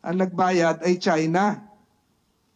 ang nagbayad ay China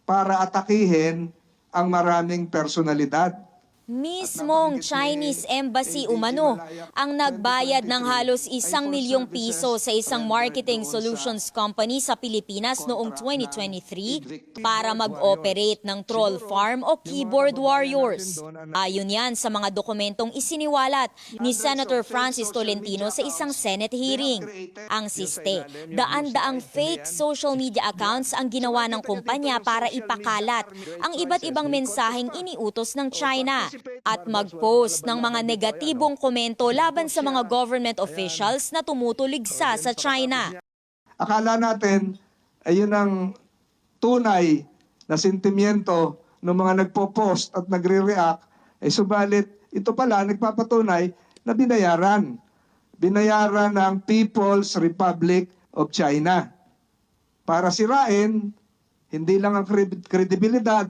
para atakihin ang maraming personalidad. Mismong Chinese Embassy umano ang nagbayad ng halos isang milyong piso sa isang marketing solutions company sa Pilipinas noong 2023 para mag-operate ng troll farm o keyboard warriors. Ayon yan sa mga dokumentong isiniwalat ni Senator Francis Tolentino sa isang Senate hearing. Ang siste, daan-daang fake social media accounts ang ginawa ng kumpanya para ipakalat ang iba't ibang mensaheng iniutos ng China at mag-post ng mga negatibong komento laban sa mga government officials na tumutuligsa sa China. Akala natin ay yun ang tunay na sentimiento ng mga nagpo-post at nagre-react, ay subalit ito pala nagpapatunay na binayaran. Binayaran ng People's Republic of China. Para sirain, hindi lang ang kredibilidad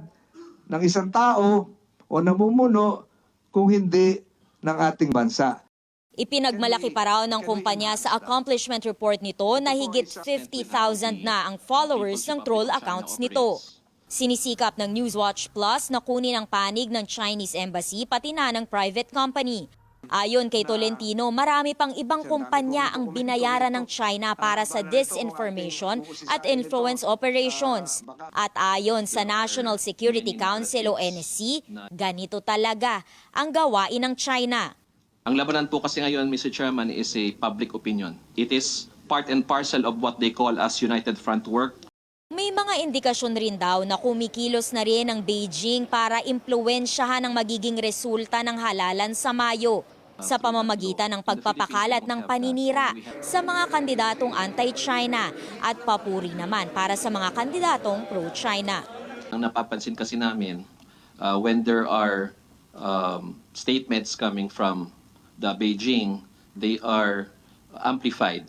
ng isang tao o namumuno, kung hindi ng ating bansa. Ipinagmalaki pa raw ng kumpanya sa accomplishment report nito na higit 50,000 na ang followers ng troll accounts nito. Sinisikap ng Newswatch Plus na kunin ang panig ng Chinese Embassy pati na ng private company. Ayon kay Tolentino, marami pang ibang kumpanya ang binayaran ng China para sa disinformation at influence operations. At ayon sa National Security Council o NSC, ganito talaga ang gawain ng China. Ang labanan po kasi ngayon, Mr. Chairman, is a public opinion. It is part and parcel of what they call as United Front work. May mga indikasyon rin daw na kumikilos na rin ang Beijing para impluensyahan ang magiging resulta ng halalan sa Mayo sa pamamagitan ng pagpapakalat ng paninira sa mga kandidatong anti-China at papuri naman para sa mga kandidatong pro-China. Ang napapansin kasi namin, uh, when there are um, statements coming from the Beijing, they are amplified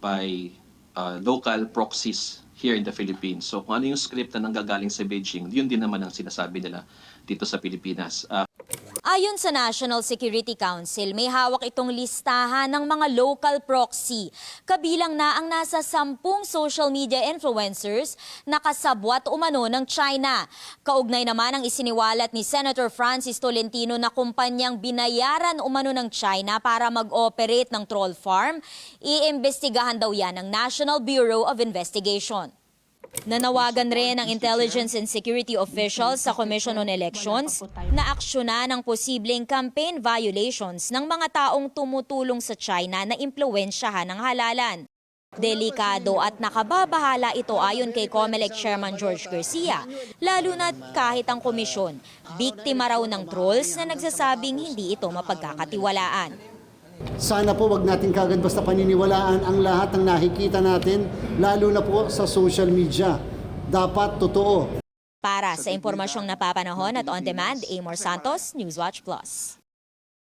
by uh, local proxies here in the Philippines. So kung ano yung script na nanggagaling sa Beijing, yun din naman ang sinasabi nila dito sa Pilipinas. Uh, Ayon sa National Security Council, may hawak itong listahan ng mga local proxy. Kabilang na ang nasa sampung social media influencers na kasabwat umano ng China. Kaugnay naman ang isiniwalat ni Senator Francis Tolentino na kumpanyang binayaran umano ng China para mag-operate ng troll farm. Iimbestigahan daw yan ng National Bureau of Investigation. Nanawagan rin ang intelligence and security officials sa Commission on Elections na aksyonan ang posibleng campaign violations ng mga taong tumutulong sa China na impluensyahan ng halalan. Delikado at nakababahala ito ayon kay COMELEC Chairman George Garcia, lalo na kahit ang komisyon, biktima raw ng trolls na nagsasabing hindi ito mapagkakatiwalaan. Sana po wag natin kagad basta paniniwalaan ang lahat ng nakikita natin, lalo na po sa social media. Dapat totoo. Para sa impormasyong napapanahon at on-demand, Amor Santos, Newswatch Plus.